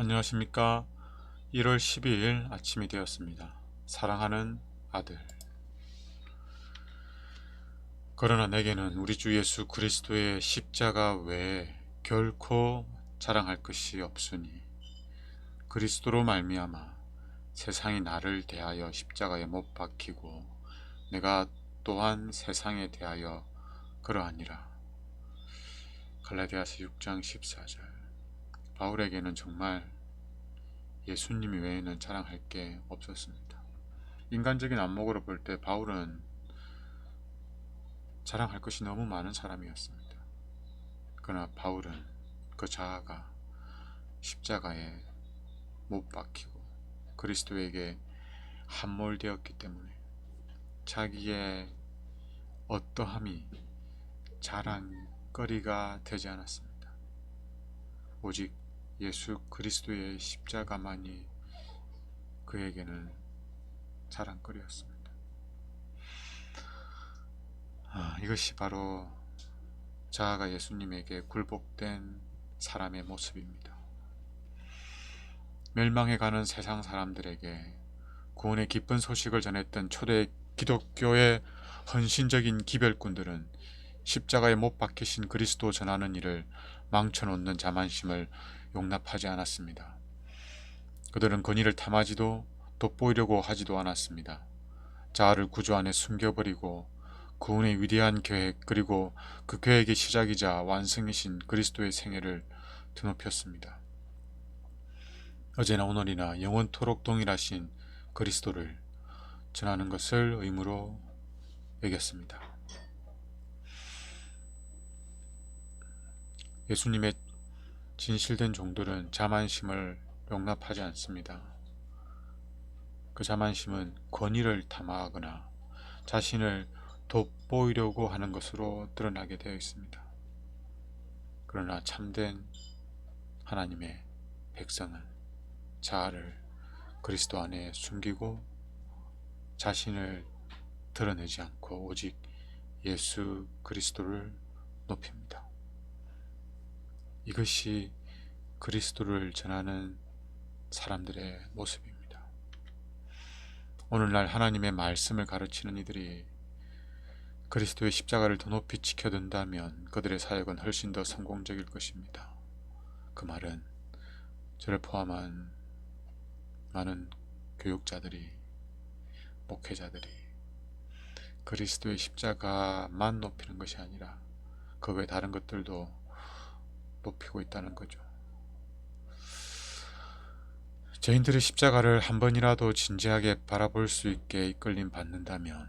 안녕하십니까. 1월 12일 아침이 되었습니다. 사랑하는 아들. 그러나 내게는 우리 주 예수 그리스도의 십자가 외에 결코 자랑할 것이 없으니 그리스도로 말미암아 세상이 나를 대하여 십자가에 못 박히고 내가 또한 세상에 대하여 그러하니라. 갈라디아서 6장 14절. 바울에게는 정말 예수님 외에는 자랑할 게 없었습니다. 인간적인 안목으로 볼 때 바울은 자랑할 것이 너무 많은 사람이었습니다. 그러나 바울은 그 자아가 십자가에 못 박히고 그리스도에게 함몰되었기 때문에 자기의 어떠함이 자랑거리가 되지 않았습니다. 오직 예수 그리스도의 십자가만이 그에게는 자랑거리였습니다. 아, 이것이 바로 자아가 예수님에게 굴복된 사람의 모습입니다. 멸망해가는 세상 사람들에게 구원의 기쁜 소식을 전했던 초대 기독교의 헌신적인 기별꾼들은 십자가에 못 박히신 그리스도 전하는 일을 망쳐놓는 자만심을 용납하지 않았습니다. 그들은 권위를 탐하지도 돋보이려고 하지도 않았습니다. 자아를 구주 안에 숨겨버리고 구원의 위대한 계획 그리고 그 계획의 시작이자 완성이신 그리스도의 생애를 드높였습니다. 어제나 오늘이나 영원토록 동일하신 그리스도를 전하는 것을 의무로 여겼습니다. 예수님의 진실된 종들은 자만심을 용납하지 않습니다. 그 자만심은 권위를 탐하거나 자신을 돋보이려고 하는 것으로 드러나게 되어 있습니다. 그러나 참된 하나님의 백성은 자아를 그리스도 안에 숨기고 자신을 드러내지 않고 오직 예수 그리스도를 높입니다. 이것이 그리스도를 전하는 사람들의 모습입니다. 오늘날 하나님의 말씀을 가르치는 이들이 그리스도의 십자가를 더 높이 지켜둔다면 그들의 사역은 훨씬 더 성공적일 것입니다. 그 말은 저를 포함한 많은 교육자들이, 목회자들이 그리스도의 십자가만 높이는 것이 아니라 그 외 다른 것들도 높이고 있다는 거죠. 저인들의 십자가를 한 번이라도 진지하게 바라볼 수 있게 이끌림 받는다면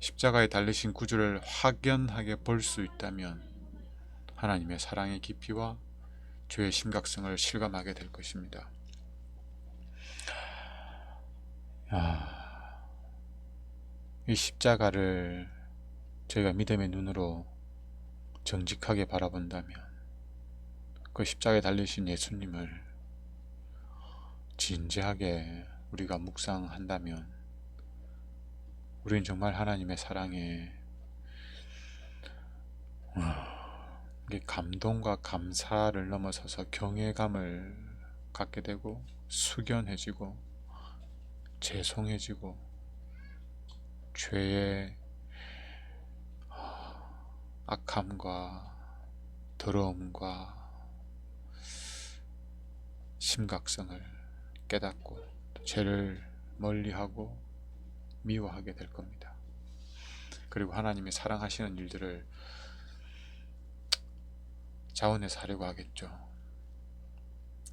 십자가에 달리신 구주를 확연하게 볼 수 있다면 하나님의 사랑의 깊이와 죄의 심각성을 실감하게 될 것입니다. 야, 이 십자가를 저희가 믿음의 눈으로 정직하게 바라본다면 그 십자가에 달리신 예수님을 진지하게 우리가 묵상한다면 우리는 정말 하나님의 사랑에 감동과 감사를 넘어서서 경외감을 갖게 되고 숙연해지고 죄송해지고 죄의 악함과 더러움과 심각성을 깨닫고 죄를 멀리하고 미워하게 될 겁니다. 그리고 하나님이 사랑하시는 일들을 자원해서 하려고 하겠죠.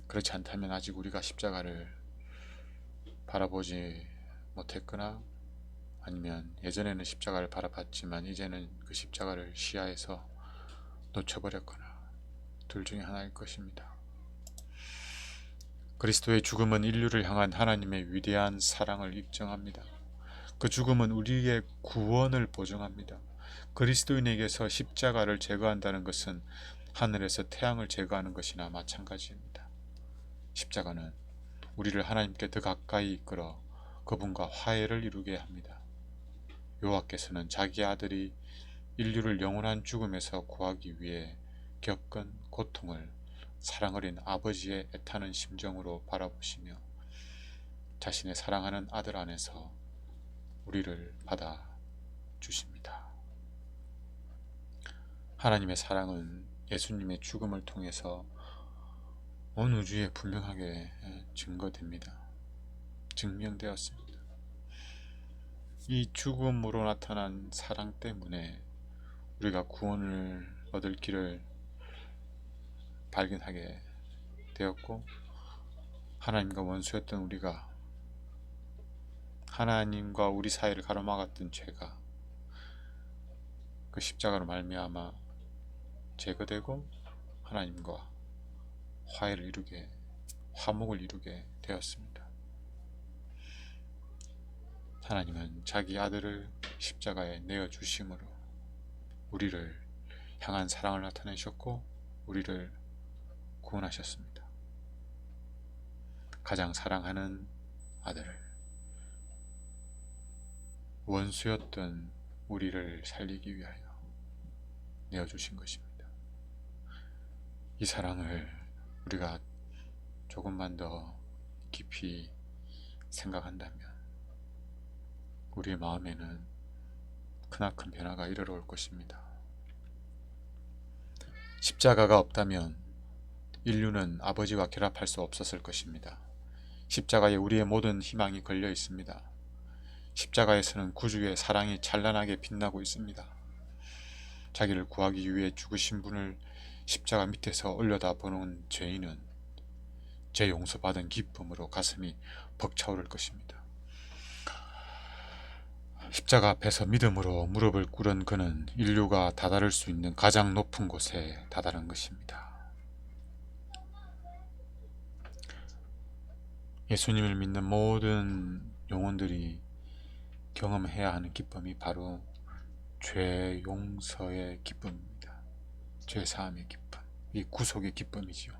그렇지 않다면 아직 우리가 십자가를 바라보지 못했거나 아니면 예전에는 십자가를 바라봤지만 이제는 그 십자가를 시야에서 놓쳐버렸거나 둘 중에 하나일 것입니다. 그리스도의 죽음은 인류를 향한 하나님의 위대한 사랑을 입증합니다. 그 죽음은 우리의 구원을 보증합니다. 그리스도인에게서 십자가를 제거한다는 것은 하늘에서 태양을 제거하는 것이나 마찬가지입니다. 십자가는 우리를 하나님께 더 가까이 이끌어 그분과 화해를 이루게 합니다. 여호와께서는 자기 아들이 인류를 영원한 죽음에서 구하기 위해 겪은 고통을 사랑 어린 아버지의 애타는 심정으로 바라보시며 자신의 사랑하는 아들 안에서 우리를 받아 주십니다. 하나님의 사랑은 예수님의 죽음을 통해서 온 우주에 분명하게 증거됩니다. 증명되었습니다. 이 죽음으로 나타난 사랑 때문에 우리가 구원을 얻을 길을 발견하게 되었고 하나님과 원수였던 우리가 하나님과 우리 사이를 가로막았던 죄가 그 십자가로 말미암아 제거되고 하나님과 화해를 이루게 화목을 이루게 되었습니다. 하나님은 자기 아들을 십자가에 내어 주심으로 우리를 향한 사랑을 나타내셨고 우리를 구원하셨습니다. 가장 사랑하는 아들을 원수였던 우리를 살리기 위하여 내어 주신 것입니다. 이 사랑을 우리가 조금만 더 깊이 생각한다면 우리의 마음에는 크나큰 변화가 이르러올 것입니다. 십자가가 없다면 인류는 아버지와 결합할 수 없었을 것입니다. 십자가에 우리의 모든 희망이 걸려 있습니다. 십자가에서는 구주의 사랑이 찬란하게 빛나고 있습니다. 자기를 구하기 위해 죽으신 분을 십자가 밑에서 올려다 보는 죄인은 죄 용서받은 기쁨으로 가슴이 벅차오를 것입니다. 십자가 앞에서 믿음으로 무릎을 꿇은 그는 인류가 다다를 수 있는 가장 높은 곳에 다다른 것입니다. 예수님을 믿는 모든 영혼들이 경험해야 하는 기쁨이 바로 죄 용서의 기쁨입니다. 죄 사함의 기쁨. 이 구속의 기쁨이지요.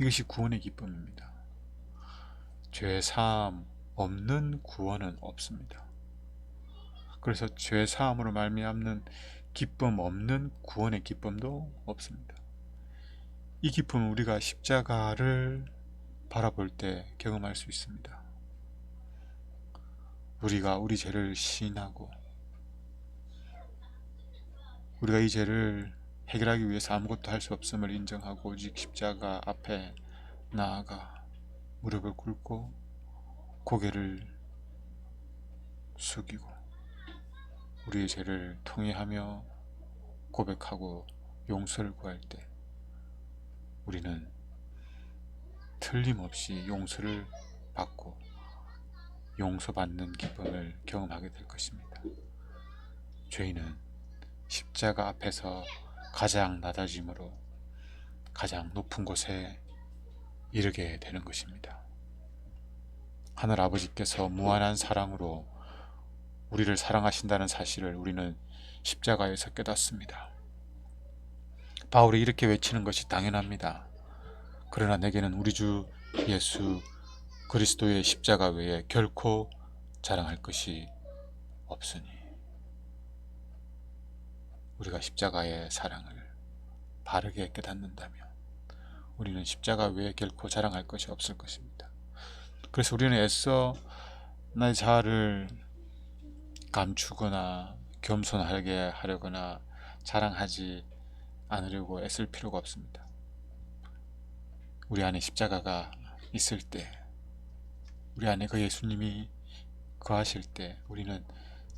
이것이 구원의 기쁨입니다. 죄 사함 없는 구원은 없습니다. 그래서 죄 사함으로 말미암는 기쁨 없는 구원의 기쁨도 없습니다. 이 기쁨은 우리가 십자가를 바라볼 때 경험할 수 있습니다. 우리가 우리 죄를 시인하고 우리가 이 죄를 해결하기 위해서 아무것도 할 수 없음을 인정하고 오직 십자가 앞에 나아가 무릎을 꿇고 고개를 숙이고 우리의 죄를 통회하며 고백하고 용서를 구할 때 우리는 틀림없이 용서를 받고 용서받는 기쁨을 경험하게 될 것입니다. 죄인은 십자가 앞에서 가장 낮아짐으로 가장 높은 곳에 이르게 되는 것입니다. 하늘 아버지께서 무한한 사랑으로 우리를 사랑하신다는 사실을 우리는 십자가에서 깨닫습니다. 바울이 이렇게 외치는 것이 당연합니다. 그러나 내게는 우리 주 예수 그리스도의 십자가 외에 결코 자랑할 것이 없으니 우리가 십자가의 사랑을 바르게 깨닫는다면 우리는 십자가 외에 결코 자랑할 것이 없을 것입니다. 그래서 우리는 애써 나의 자아를 감추거나 겸손하게 하려거나 자랑하지 않으려고 애쓸 필요가 없습니다. 우리 안에 십자가가 있을 때, 우리 안에 그 예수님이 거하실 때 우리는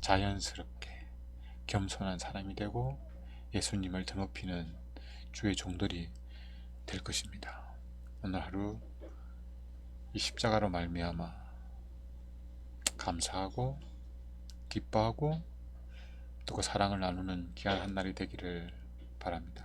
자연스럽게 겸손한 사람이 되고 예수님을 드높이는 주의 종들이 될 것입니다. 오늘 하루 이 십자가로 말미암아 감사하고 기뻐하고 또 그 사랑을 나누는 귀한 한 날이 되기를 바랍니다.